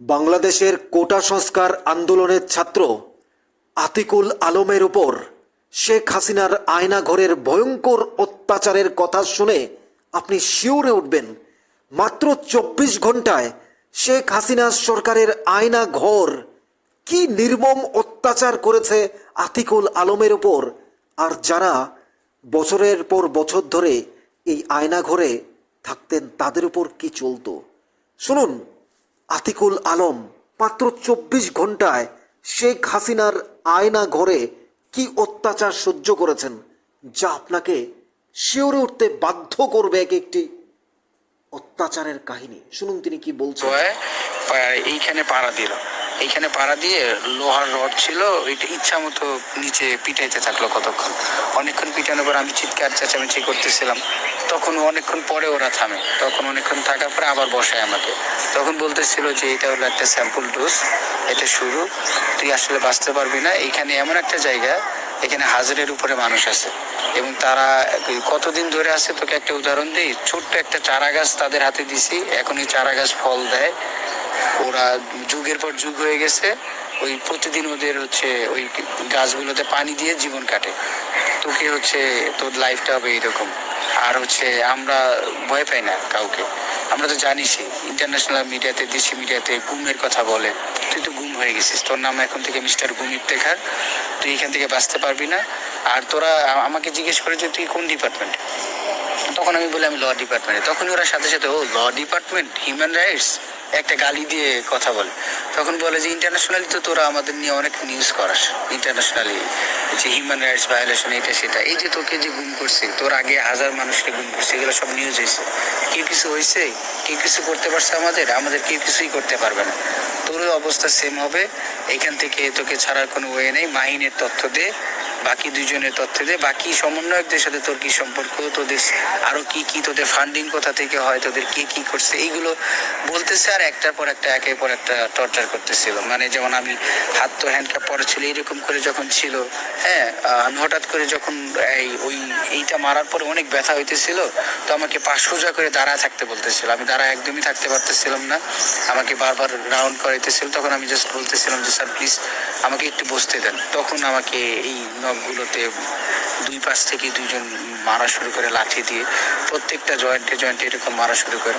বাংলাদেশের কোটা সংস্কার আন্দোলনের ছাত্র আতিকুল আলমের উপর শেখ হাসিনার আয়নাঘরের ভয়ঙ্কর অত্যাচারের কথা শুনে আপনি শিউরে উঠবেন। মাত্র চব্বিশ ঘন্টায় শেখ হাসিনা সরকারের আয়না ঘর কি নির্মম অত্যাচার করেছে আতিকুল আলমের উপর? আর যারা বছরের পর বছর ধরে এই আয়না ঘরে থাকতেন, তাদের উপর কি চলতো? শুনুন আতিকুল আলম, মাত্র চব্বিশ ঘন্টায় শেখ হাসিনার আয়না ঘরে কি অত্যাচার সহ্য করেছেন, যা আপনাকে শিওরে উঠতে বাধ্য করবে এক একটি অত্যাচারের কাহিনী। শুনুন তিনি কি বলছেন। এইখানে পাড়া দিল। এইখানে পাড়া দিয়ে লোহার রড ছিল, ওইটা ইচ্ছা মতো নিচে পিটাইতে থাকল কতক্ষণ। অনেকক্ষণ পিটানোর পর আমি চিৎকার চেঁচামেচি করতেছিলাম। তখন অনেকক্ষণ পরে ওরা থামে। তখন অনেকক্ষণ থাকার পরে আবার বসায় আমাকে। তখন বলতেছিল যে, এটা হলো একটা স্যাম্পল ডোজ এটা শুরু। তুই আসলে বাঁচতে পারবি না। এইখানে এমন একটা জায়গা, এখানে হাজারের উপরে মানুষ আছে। এবং তারা, কতদিন ধরে আছে তোকে একটা উদাহরণ দিই? ছোট্ট একটা চারা গাছ তাদের হাতে দিছি। এখন এই চারা গাছ ফল দেয়। ওরা যুগের পর যুগ হয়ে গেছে। ওই প্রতিদিন ওদের হচ্ছে ওই গাছগুলোতে পানি দিয়ে জীবন কাটে। তোকে হচ্ছে তোর লাইফটা হবে এইরকম আর হচ্ছে আমরা ভয় পাই না কাউকে। আমরা তো জানিসই ইন্টারন্যাশনাল মিডিয়াতে দেশি মিডিয়াতে গুমের কথা বলে। তুই তো গুম হয়ে গেছিস। তোর নাম এখন থেকে মিস্টার গুম ইফতেখার তুই এখান থেকে বাঁচতে পারবি না। আর তোরা আমাকে জিজ্ঞেস করে যে তুই কোন ডিপার্টমেন্ট তখন আমি বলি আমি ল ডিপার্টমেন্টে তখন ওরা সাথে সাথে, ও ল ডিপার্টমেন্ট হিউম্যান রাইটস একটা গালি দিয়ে কথা বলে। তখন বলে যে ইন্টারন্যাশনালি তো তোরা আমাদের নিয়ে অনেক নিউজ করাস। ইন্টারন্যাশনালি যে হিউম্যান রাইটস ভায়োলেশন এটা, সেটা। এই যে তোকে যে গুম করছে, তোর আগে হাজার মানুষকে গুম করছে, এগুলো সব নিউজ হয়েছে। কেউ কিছু হয়েছে? কেউ কিছু করতে পারছে আমাদের? আমাদের কেউ কিছুই করতে পারবে না। তোরও অবস্থা সেম হবে। এখান থেকে তোকে ছাড়ার কোনো ওয়ে নেই। মাহিনের তথ্য দে। বাকি দুজনের তথ্য দে বাকি সমন্বয়কদের সাথে তোর কি সম্পর্ক? তোদের আরও কি কি? তোদের ফান্ডিং কোথা থেকে হয়? তোদের কে কি করছে? এইগুলো বলতেছে আর একটার পর একটা, একের পর একটা টর্চার করতেছিল। মানে যেমন আমি হাত তো হ্যান্ডকাপ পরে ছিল, এরকম করে যখন ছিল হ্যাঁ আমি হঠাৎ করে যখন এই, ওই, এইটা মারার পরে অনেক ব্যথা হইতেছিল, তো আমাকে পা সোজা করে দাঁড়ায় থাকতে বলতেছিল। আমি দাঁড়া একদমই থাকতে পারতেছিলাম না। আমাকে বারবার রাউন্ড করাইতেছিল। তখন আমি জাস্ট বলতেছিলাম যে, স্যার প্লিজ আমাকে একটু বসতে দেন। তখন আমাকে এই নখগুলোতে দুই পাশ থেকে দুইজন মারা শুরু করে লাঠি দিয়ে প্রত্যেকটা জয়েন্টে জয়েন্টে এরকম মারা শুরু করে।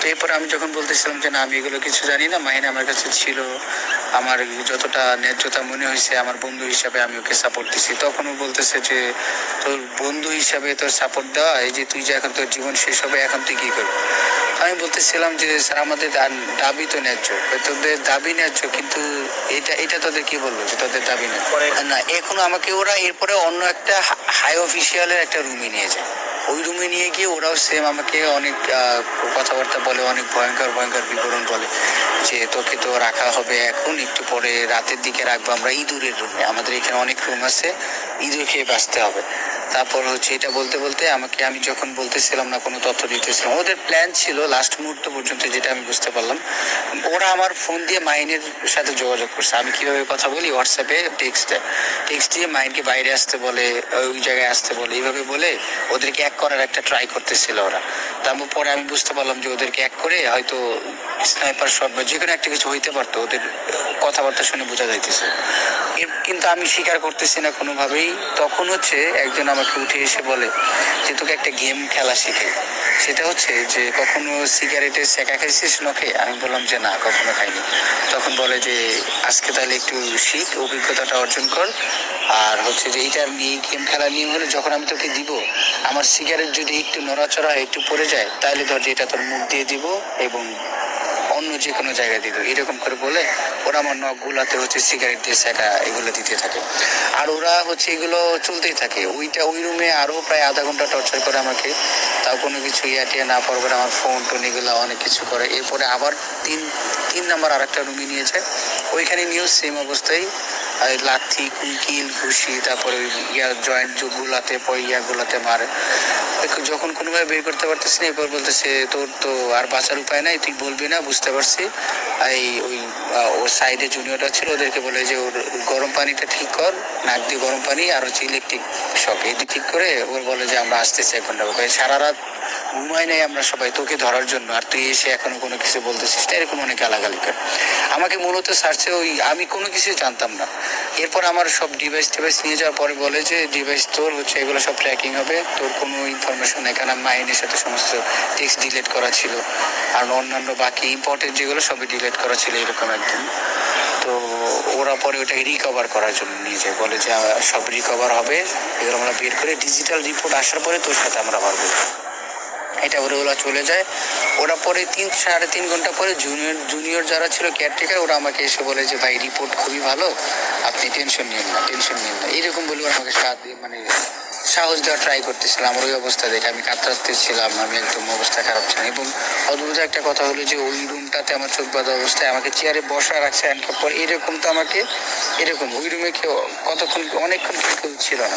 তো এরপরে আমি যখন বলতেছিলাম যে, না, আমি এগুলো কিছু জানি না, মাহিনা আমার কাছে ছিল আমার যতটা ন্যায্যতা মনে হয়েছে আমার বন্ধু হিসাবে আমি ওকে সাপোর্ট দিছি। তখন ও বলতেছে যে তোর বন্ধু হিসাবে তোর সাপোর্ট দেওয়া এই যে তুই যে এখন তোর জীবন শেষ হবে এখন তুই কী করবি? আমি বলতেছিলাম যে স্যার আমাদের দাবি তো ন্যায্য তোদের দাবি ন্যায্য কিন্তু এটা এটা তোদের কি বলব যে তোদের দাবি ন্যায্য? না এখন আমাকে ওরা এরপরে অন্য একটা হাই অফিসিয়ালের একটা রুমে নিয়ে যায়। ওই রুমে নিয়ে গিয়ে ওরাও সেম আমাকে অনেক কথাবার্তা বলে, অনেক ভয়ঙ্কর ভয়ঙ্কর বিবরণ বলে যে তোকে তো রাখা হবে এখন, একটু পরে রাতের দিকে রাখব আমরা ইঁদুরের রুমে আমাদের এখানে অনেক রুম আছে, ইঁদুর খেয়ে বাঁচতে হবে। তারপর হচ্ছে এটা বলতে বলতে আমাকে আমি যখন বলতেছিলাম না, কোনো তথ্য দিতেছিলাম। ওদের প্ল্যান ছিল লাস্ট মুহূর্ত পর্যন্ত যেটা আমি বুঝতে পারলাম, ওরা আমার ফোন দিয়ে মাইনের সাথে যোগাযোগ করছে। আমি কীভাবে কথা বলি? হোয়াটসঅ্যাপে টেক্সটে টেক্সট দিয়ে মাইনকে বাইরে আসতে বলে, ওই জায়গায় আসতে বলে, এইভাবে বলে ওদেরকে এক করার একটা ট্রাই করতেছিল ওরা। তারপর পরে আমি বুঝতে পারলাম যে ওদেরকে এক করে হয়তো স্নাইপার শট বা যে কোনো একটা কিছু হইতে পারতো, ওদের কথাবার্তা শুনে বোঝা যাইতেছে। কিন্তু আমি স্বীকার করতেছি না কোনোভাবেই। তখন হচ্ছে একজন আমাকে উঠে এসে বলে যে, তোকে একটা গেম খেলা শিখে। সেটা হচ্ছে যে, কখনো সিগারেটের শেখা খাইছিস নখে? আমি বললাম যে, না, কখনো খাইনি। তখন বলে যে, আজকে তাহলে একটু শিখ, অভিজ্ঞতাটা অর্জন কর। আর হচ্ছে যে এইটার নিয়ে গেম খেলার নিয়ম হলে যখন আমি তোকে দিব, আমার সিগারেট যদি একটু নড়াচড়া হয় একটু পড়ে যায়, তাহলে ধর যে, এটা তোর মুখ দিয়ে দিব এবং যে কোনো জায়গায় দিত। এরকম করে বলে ওরা আমার নখ গুলাতে হচ্ছে সিগারেট দিয়ে শেখা এগুলো দিতে থাকে। আর ওরা হচ্ছে এগুলো চলতেই থাকে। ওইটা ওই রুমে আরও প্রায় আধা ঘণ্টা টর্চার করে আমাকে। তাও কোনো কিছু ইয়া টিয়া না করে আমার ফোন টোন এগুলো অনেক কিছু করে। এরপরে আবার তিন তিন নাম্বার আর একটা রুমে নিয়ে যায়। ওইখানে নিউজ সেম অবস্থায় লাথি কুইকিল, ঘুষি, তারপরে ইয়া জয়েন্ট গুলাতে ইয়া গুলাতে মারে। যখন কোনোভাবে বের করতে পারতেছি না, এরপর বলতেছে, তোর তো আর বাঁচার উপায় নাই, তুই বলবি না, বুঝতে পারছি। এই ওই ওর সাইডে জুনিয়রটা ছিল, ওদেরকে বলে যে, ওর গরম পানিটা ঠিক কর, নাক দিয়ে গরম পানি, আর হচ্ছে ইলেকট্রিক শক এটি ঠিক করে ওর বলে যে, আমরা আসতেছি এক ঘণ্টা সারা রাত ঘুমাই নাই আমরা সবাই, তোকে ধরার জন্য, আর তুই এসে এখনও কোনো কিছু বলতেছিস না, এরকম অনেক গালাগালি করে। আমাকে মূলত সার্চে ওই, আমি কোনো কিছু জানতাম না। এরপর আমার সব ডিভাইস টিভাইস নিয়ে যাওয়ার পরে বলে যে ডিভাইস তোর হচ্ছে, এগুলো সব ট্র্যাকিং হবে। তোর কোনো ইনফরমেশন এখানে মাইনের সাথে সমস্ত টেক্সট ডিলিট করা ছিল। আর অন্যান্য বাকি ইম্পর্টেন্ট যেগুলো সবই ডিলিট করা ছিল, এরকম একদম। তো ওরা পরে ওটাকে রিকভার করার জন্য নিয়ে যায়। বলে যে সব রিকভার হবে। এগুলো আমরা বের করে ডিজিটাল রিপোর্ট আসার পরে তোর সাথে আমরা পারব এটা ওরা ওরা চলে যায়। ওরা পরে তিন সাড়ে তিন ঘণ্টা পরে জুনিয়র জুনিয়র যারা ছিল কেয়ারটেকার ওরা আমাকে এসে বলে যে, ভাই রিপোর্ট খুবই ভালো। আপনি টেনশন নিন না টেনশন নিন না। এইরকম বলে ওরা আমাকে সাথ মানে সাহস দেওয়া ট্রাই করতেছিলাম, ওই অবস্থা দেখে আমি কাতরাতে ছিলাম, আমি একদম অবস্থা খারাপ ছিলাম। এবং অদ্ভুত একটা কথা হলো যে, ওই রুমটাতে আমার চোখ বাঁধা অবস্থায় আমাকে চেয়ারে বসা রাখছে হ্যান্ডকাপ পর এরকম তো আমাকে, এরকম, ওই রুমে কেউ কতক্ষণ, অনেকক্ষণ কেউ ছিল না।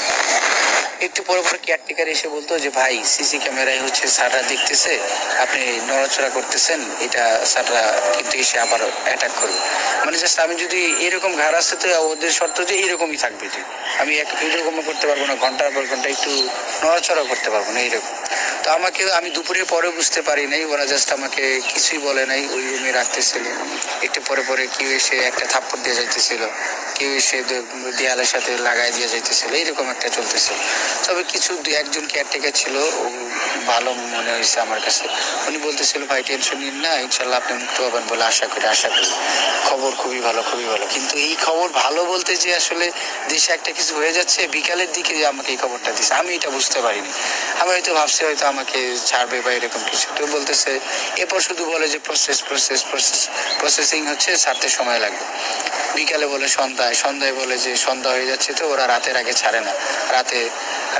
একটু পরে পরে কেয়ারটেকার এসে বলতো যে, ভাই সিসি ক্যামেরায় হচ্ছে স্যাররা দেখতেছে, আপনি নড়াচড়া করতেছেন, এটা স্যাররা কিন্তু এসে আবার অ্যাটাক করবে। মানে জাস্ট আমি যদি এরকম ঘাড় আসতে তো ওদের শর্ত যে, এরকমই থাকবে। যে আমি এক এরকম করতে পারব না, ঘণ্টার পর ঘণ্টা একটু নড়াচড়া করতে পারব না, এইরকম। তো আমাকে, আমি দুপুরের পরে বুঝতে পারি নাই, ওরা জাস্ট আমাকে কিছুই বলে নাই, ওই রুমে রাখতেছিল একটু পরে পরে কেউ এসে একটা থাপ্পড় দিয়ে যাইতেছিল। কেউ এসে দেয়ালের সাথে লাগাই দিয়ে যাইতেছিল। এইরকম একটা চলতেছিল। তবে কিছু দু একজন কেয়ারটেকার ছিল, ও ভালো মনে হয়েছে আমার কাছে। উনি বলতেছিল, ভাই টেনশন নিন না, ইনশাল্লাহ আপনি মুক্ত হবেন বলে আশা করি আশা করি। খবর খুবই ভালো খুবই ভালো। কিন্তু এই খবর ভালো বলতে যে আসলে দেশে একটা কিছু হয়ে যাচ্ছে, বিকালের দিকে যে আমাকে এই খবরটা দিচ্ছে আমি এটা বুঝতে পারিনি। আমি হয়তো ভাবছি হয়তো আমাকে ছাড়বে বা এরকম কিছু। তো বলতেছে, এরপর শুধু বলে যে প্রসেস প্রসেস প্রসেস প্রসেসিং হচ্ছে ছাড়তে সময় লাগবে। বিকালে বলে সন্ধ্যায় সন্ধ্যায় বলে যে সন্ধ্যা হয়ে যাচ্ছে তো ওরা রাতের আগে ছাড়ে না। রাতে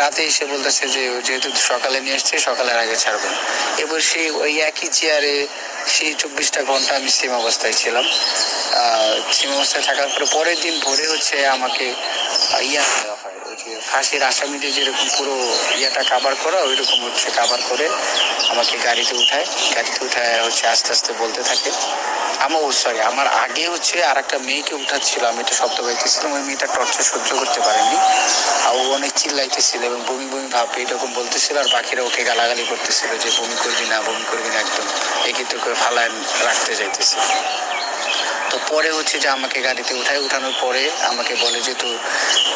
রাতে এসে বলতেছে যে যেহেতু সকালে নিয়ে এসছে, সকালের আগে ছাড়বে। এবার সেই ওই একই চেয়ারে সেই চব্বিশটা ঘণ্টা আমি সেম অবস্থায় ছিলাম। সেম অবস্থায় থাকার পরে পরের দিন ভোরে হচ্ছে আমাকে ইয়া দেওয়া হয়। ফাঁসির আসামিদের যেরকম পুরো ইয়েটা কাভার করা ওই রকম হচ্ছে কাভার করে আমাকে গাড়িতে উঠায়। গাড়িতে উঠায় হচ্ছে আস্তে আস্তে বলতে থাকে। আমার সরি আমার আগে হচ্ছে আর একটা মেয়েকে উঠাচ্ছিল। আমি একটু শব্দ পাইতেছিলাম, ওই মেয়েটা টর্চার সহ্য করতে পারেনি। আর ও অনেক চিল্লাইতেছিল এবং বমি বমি ভাব এরকম বলতেছিল, আর বাকিরা ওকে গালাগালি করতেছিল যে বমি করবি না, বমি করবি না একদম। একে তো করে ফালায় রাখতে যাইতেছিল তো পরে হচ্ছে যে আমাকে গাড়িতে উঠায়, উঠানোর পরে আমাকে বলে যে তো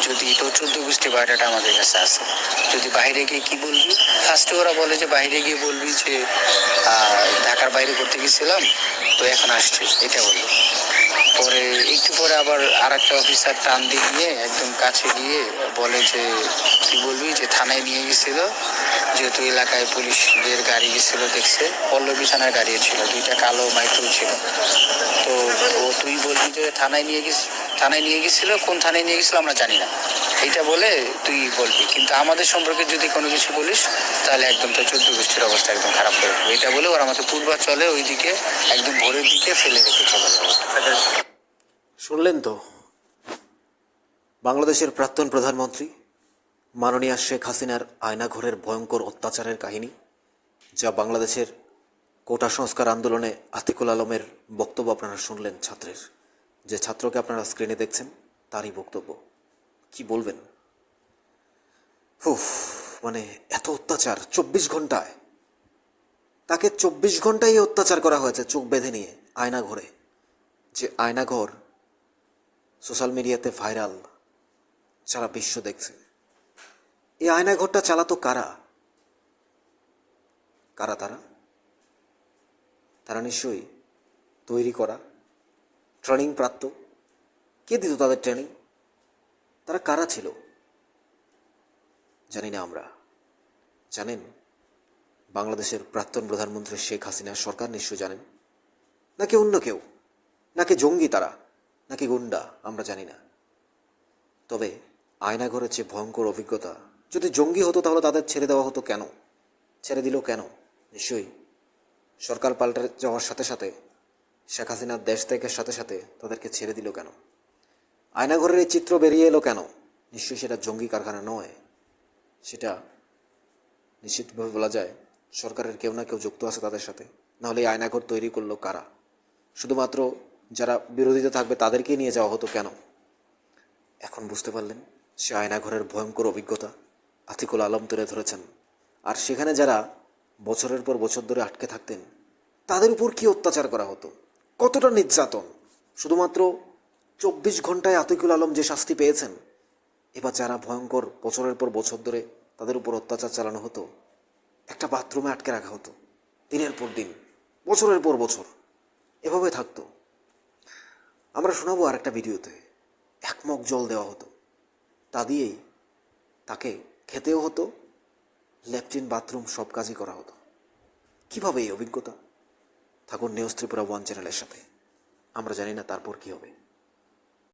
যদি তোর চোদ্দ গোষ্ঠী বায়োডাটা আমাদের কাছে আছে, যদি বাইরে গিয়ে কি বলবি? ফার্স্টে ওরা বলে যে বাইরে গিয়ে বলবি যে ঢাকার বাইরে করতে গেছিলাম, তো এখন আসছে, এটা বলল। পরে একটু পরে আবার আর একটা অফিসার টান দিয়ে একদম কাছে গিয়ে বলে যে বলবি? যে থানায় নিয়ে গেছিল, যেহেতু এলাকায় পুলিশদের গাড়ি গেছিল, দেখছে। পল্লবী থানার গাড়ি ছিল, দুইটা কালো মাইক্রো ছিল। তো ও তুই বলবি যে থানায় নিয়ে গেছি, থানায় নিয়ে গেছিল, কোন থানায় নিয়ে গেছিল আমরা জানি না। এইটা বলে তুই বলবি। কিন্তু আমাদের সম্পর্কে যদি কোনো কিছু বলিস, তাহলে একদম তো চোদ্দ গোষ্ঠীর অবস্থা একদম খারাপ হয়ে যাবে। এটা বলে ওরা আমাদের পূর্বা চলে ওইদিকে একদম ভোরের দিকে ফেলে রেখে চলে যাবে। শুনলেন তো? বাংলাদেশের প্রাক্তন প্রধানমন্ত্রী মাননীয়া শেখ হাসিনার আয়নাঘরের ভয়ঙ্কর অত্যাচারের কাহিনী, যা বাংলাদেশের কোটা সংস্কার আন্দোলনে আতিকুল আলমের বক্তব্য আপনারা শুনলেন ছাত্রের। যে ছাত্রকে আপনারা স্ক্রিনে দেখছেন, তারই বক্তব্য। কি বলবেন? উফ মানে এত অত্যাচার, চব্বিশ ঘন্টায় তাকে চব্বিশ ঘন্টায় অত্যাচার করা হয়েছে চোখ বেঁধে নিয়ে, আয়নাঘরে। যে আয়নাঘর সোশ্যাল মিডিয়াতে ভাইরাল, সারা বিশ্ব দেখছে। এই আয়নাঘরটা চালাতো কারা? কারা তারা? তারা নিশ্চয়ই তৈরি করা ট্রেনিং প্রাপ্ত। কে দিত তাদের ট্রেনিং তারা কারা ছিল? জানি না আমরা। জানেন, বাংলাদেশের প্রাক্তন প্রধানমন্ত্রী শেখ হাসিনা সরকার নিশ্চয় জানেন। নাকি অন্য কেউ? নাকি জঙ্গি তারা? নাকি গুন্ডা? আমরা জানি না। তবে আয়নাঘরের যে ভয়ঙ্কর অভিজ্ঞতা যদি জঙ্গি হতো, তাহলে তাদের ছেড়ে দেওয়া হতো কেন? ছেড়ে দিল কেন? নিশ্চয়ই। সরকার পাল্টে যাওয়ার সাথে সাথে, শেখ হাসিনার দেশ ত্যাগের সাথে সাথে তাদেরকে ছেড়ে দিল কেন? আয়নাঘরের এই চিত্র বেরিয়ে এলো কেন? নিশ্চয়ই সেটা জঙ্গি কারখানা নয়। সেটা নিশ্চিতভাবে বলা যায় সরকারের কেউ না কেউ যুক্ত আছে তাদের সাথে। নাহলে এই আয়নাঘর তৈরি করল কারা? শুধুমাত্র যারা বিরোধিতা থাকবে তাদেরকেই নিয়ে যাওয়া হতো কেন? এখন বুঝতে পারলেন সে আয়নাঘরের ভয়ঙ্কর অভিজ্ঞতা। আতিকুল আলম তুলে ধরেছেন। আর সেখানে যারা বছরের পর বছর ধরে আটকে থাকতেন, তাদের উপর কি অত্যাচার করা হতো? কতটা নির্যাতন? শুধুমাত্র চব্বিশ ঘন্টায় আতিকুল আলম যে শাস্তি পেয়েছেন, এবার যারা ভয়ঙ্কর বছরের পর বছর ধরে তাদের উপর অত্যাচার চালানো হতো, একটা বাথরুমে আটকে রাখা হতো, দিনের পর দিন, বছরের পর বছর, এভাবে থাকতো। আমরা শোনাবো আর একটা ভিডিওতে এক মগ জল দেওয়া হতো। তা দিয়েই তাকে খেতেও হতো, ল্যাট্রিন, বাথরুম, সব কাজই করা হতো। কীভাবে এই অভিজ্ঞতা? থাকুন নিউজ ত্রিপুরা ওয়ান চ্যানেলের সাথে। আমরা জানি না তারপর কি হবে।